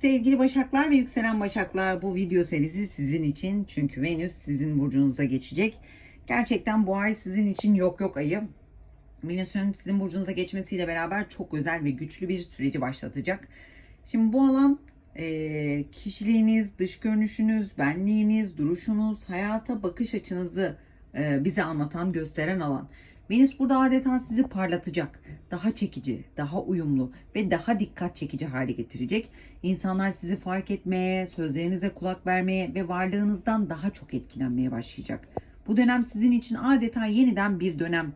Sevgili Başaklar ve Yükselen Başaklar bu video serisi sizin için. Çünkü Venüs sizin burcunuza geçecek. Gerçekten bu ay sizin için yok yok ayı. Venüs'ün sizin burcunuza geçmesiyle beraber çok özel ve güçlü bir süreci başlatacak. Şimdi bu alan e, kişiliğiniz, dış görünüşünüz, benliğiniz, duruşunuz, hayata bakış açınızı e, bize anlatan, gösteren alan. Venüs burada adeta sizi parlatacak. Daha çekici, daha uyumlu ve daha dikkat çekici hale getirecek. İnsanlar sizi fark etmeye, sözlerinize kulak vermeye ve varlığınızdan daha çok etkilenmeye başlayacak. Bu dönem sizin için adeta yeniden bir dönem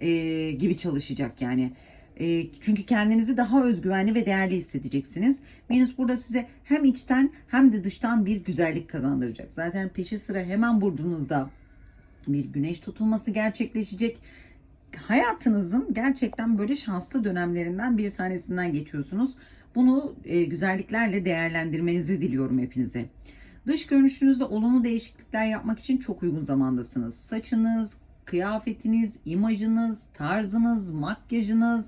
e, gibi çalışacak yani. E, çünkü kendinizi daha özgüvenli ve değerli hissedeceksiniz. Venüs burada size hem içten hem de dıştan bir güzellik kazandıracak. Zaten peşi sıra hemen burcunuzda bir güneş tutulması gerçekleşecek. Hayatınızın gerçekten böyle şanslı dönemlerinden bir tanesinden geçiyorsunuz. Bunu e, güzelliklerle değerlendirmenizi diliyorum hepinize. Dış görünüşünüzde olumlu değişiklikler yapmak için çok uygun zamandasınız. Saçınız, kıyafetiniz, imajınız, tarzınız, makyajınız,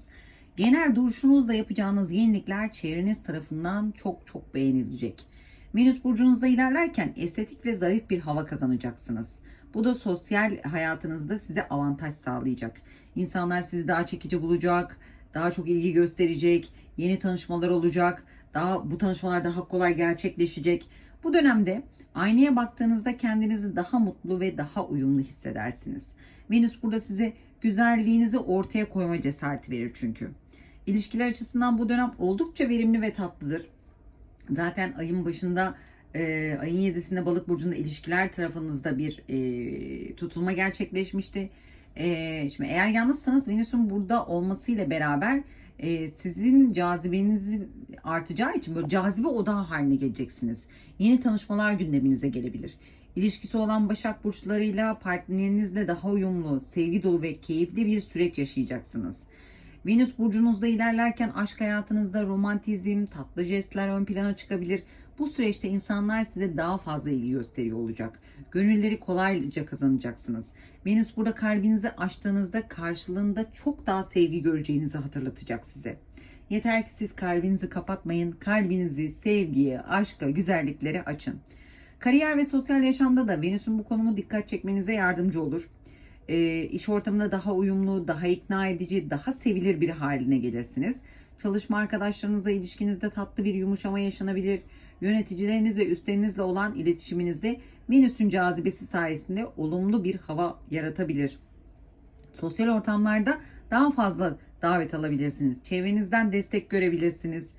genel duruşunuzda yapacağınız yenilikler çevreniz tarafından çok çok beğenilecek. Venüs burcunuzda ilerlerken estetik ve zarif bir hava kazanacaksınız. Bu da sosyal hayatınızda size avantaj sağlayacak. İnsanlar sizi daha çekici bulacak, daha çok ilgi gösterecek, yeni tanışmalar olacak, daha bu tanışmalar daha kolay gerçekleşecek. Bu dönemde aynaya baktığınızda kendinizi daha mutlu ve daha uyumlu hissedersiniz. Venüs burada size güzelliğinizi ortaya koyma cesareti verir çünkü. İlişkiler açısından bu dönem oldukça verimli ve tatlıdır. Zaten ayın başında e, ayın 7'sinde balık burcunda ilişkiler tarafınızda bir e, tutulma gerçekleşmişti. E, şimdi eğer yalnızsanız Venüs'ün burada olmasıyla beraber e, sizin cazibenizin artacağı için böyle cazibe odağı haline geleceksiniz. Yeni tanışmalar gündeminize gelebilir. İlişkisi olan Başak Burçlarıyla partnerinizle daha uyumlu, sevgi dolu ve keyifli bir süreç yaşayacaksınız. Venüs burcunuzda ilerlerken aşk hayatınızda romantizm, tatlı jestler ön plana çıkabilir. Bu süreçte insanlar size daha fazla ilgi gösteriyor olacak. Gönülleri kolayca kazanacaksınız. Venüs burada kalbinizi açtığınızda karşılığında çok daha sevgi göreceğinizi hatırlatacak size. Yeter ki siz kalbinizi kapatmayın. Kalbinizi sevgiye, aşka, güzelliklere açın. Kariyer ve sosyal yaşamda da Venüs'ün bu konumu dikkat çekmenize yardımcı olur e, iş ortamında daha uyumlu, daha ikna edici, daha sevilir bir haline gelirsiniz. Çalışma arkadaşlarınızla ilişkinizde tatlı bir yumuşama yaşanabilir. Yöneticileriniz ve üstlerinizle olan iletişiminizde Venüs'ün cazibesi sayesinde olumlu bir hava yaratabilir. Sosyal ortamlarda daha fazla davet alabilirsiniz. Çevrenizden destek görebilirsiniz.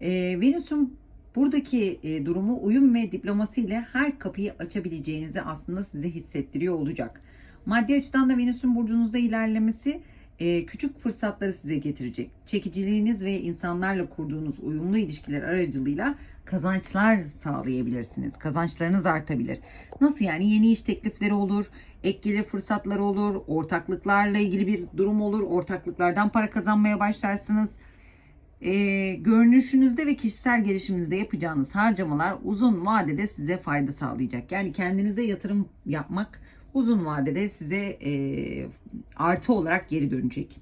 E, Venüs'ün buradaki e, durumu uyum ve diplomasi ile her kapıyı açabileceğinizi aslında size hissettiriyor olacak. Maddi açıdan da Venüs'ün burcunuzda ilerlemesi e, küçük fırsatları size getirecek. Çekiciliğiniz ve insanlarla kurduğunuz uyumlu ilişkiler aracılığıyla kazançlar sağlayabilirsiniz. Kazançlarınız artabilir. Nasıl yani? Yeni iş teklifleri olur, ek gelir fırsatları olur, ortaklıklarla ilgili bir durum olur. Ortaklıklardan para kazanmaya başlarsınız. E, görünüşünüzde ve kişisel gelişiminizde yapacağınız harcamalar uzun vadede size fayda sağlayacak. Yani kendinize yatırım yapmak uzun vadede size e, artı olarak geri dönecek.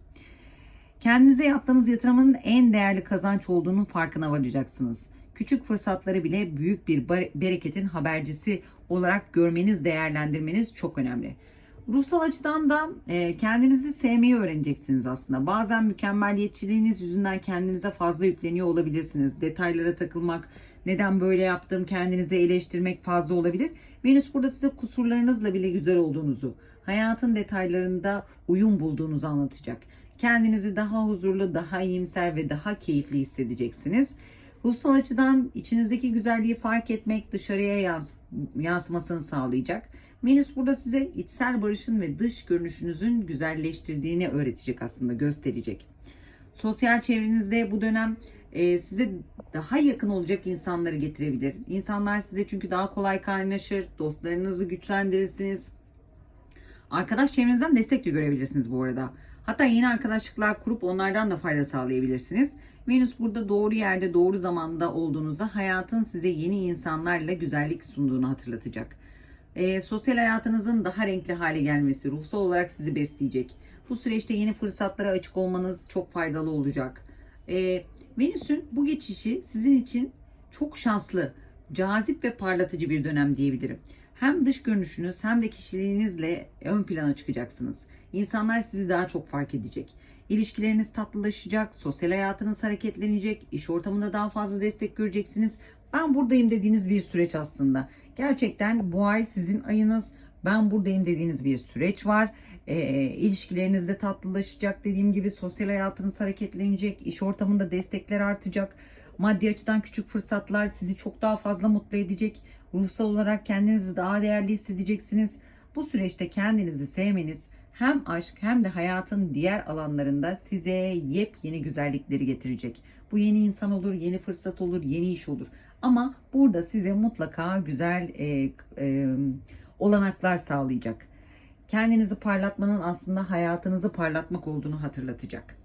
Kendinize yaptığınız yatırımın en değerli kazanç olduğunun farkına varacaksınız. Küçük fırsatları bile büyük bir bereketin habercisi olarak görmeniz, değerlendirmeniz çok önemli. Ruhsal açıdan da e, kendinizi sevmeyi öğreneceksiniz aslında. Bazen mükemmeliyetçiliğiniz yüzünden kendinize fazla yükleniyor olabilirsiniz. Detaylara takılmak, neden böyle yaptım, kendinizi eleştirmek fazla olabilir. Venüs burada size kusurlarınızla bile güzel olduğunuzu, hayatın detaylarında uyum bulduğunuzu anlatacak. Kendinizi daha huzurlu, daha iyimser ve daha keyifli hissedeceksiniz. Ruhsal açıdan içinizdeki güzelliği fark etmek dışarıya yans yansımasını sağlayacak. Venüs burada size içsel barışın ve dış görünüşünüzün güzelleştirdiğini öğretecek aslında, gösterecek. Sosyal çevrenizde bu dönem e, size daha yakın olacak insanları getirebilir. İnsanlar size çünkü daha kolay kaynaşır, dostlarınızı güçlendirirsiniz. Arkadaş çevrenizden destek de görebilirsiniz bu arada. Hatta yeni arkadaşlıklar kurup onlardan da fayda sağlayabilirsiniz. Venüs burada doğru yerde doğru zamanda olduğunuzda hayatın size yeni insanlarla güzellik sunduğunu hatırlatacak. E, sosyal hayatınızın daha renkli hale gelmesi ruhsal olarak sizi besleyecek. Bu süreçte yeni fırsatlara açık olmanız çok faydalı olacak. E, Venüs'ün bu geçişi sizin için çok şanslı, cazip ve parlatıcı bir dönem diyebilirim. Hem dış görünüşünüz hem de kişiliğinizle ön plana çıkacaksınız. İnsanlar sizi daha çok fark edecek. İlişkileriniz tatlılaşacak, sosyal hayatınız hareketlenecek, iş ortamında daha fazla destek göreceksiniz. Ben buradayım dediğiniz bir süreç aslında. Gerçekten bu ay sizin ayınız. Ben buradayım dediğiniz bir süreç var. E, ilişkilerinizde tatlılaşacak dediğim gibi sosyal hayatınız hareketlenecek, iş ortamında destekler artacak. Maddi açıdan küçük fırsatlar sizi çok daha fazla mutlu edecek. Ruhsal olarak kendinizi daha değerli hissedeceksiniz. Bu süreçte kendinizi sevmeniz hem aşk hem de hayatın diğer alanlarında size yepyeni güzellikleri getirecek. Bu yeni insan olur, yeni fırsat olur, yeni iş olur. Ama burada size mutlaka güzel e, e, olanaklar sağlayacak. Kendinizi parlatmanın aslında hayatınızı parlatmak olduğunu hatırlatacak.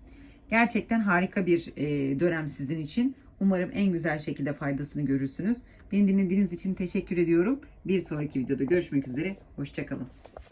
Gerçekten harika bir e, dönem sizin için. Umarım en güzel şekilde faydasını görürsünüz. Beni dinlediğiniz için teşekkür ediyorum. Bir sonraki videoda görüşmek üzere. Hoşçakalın.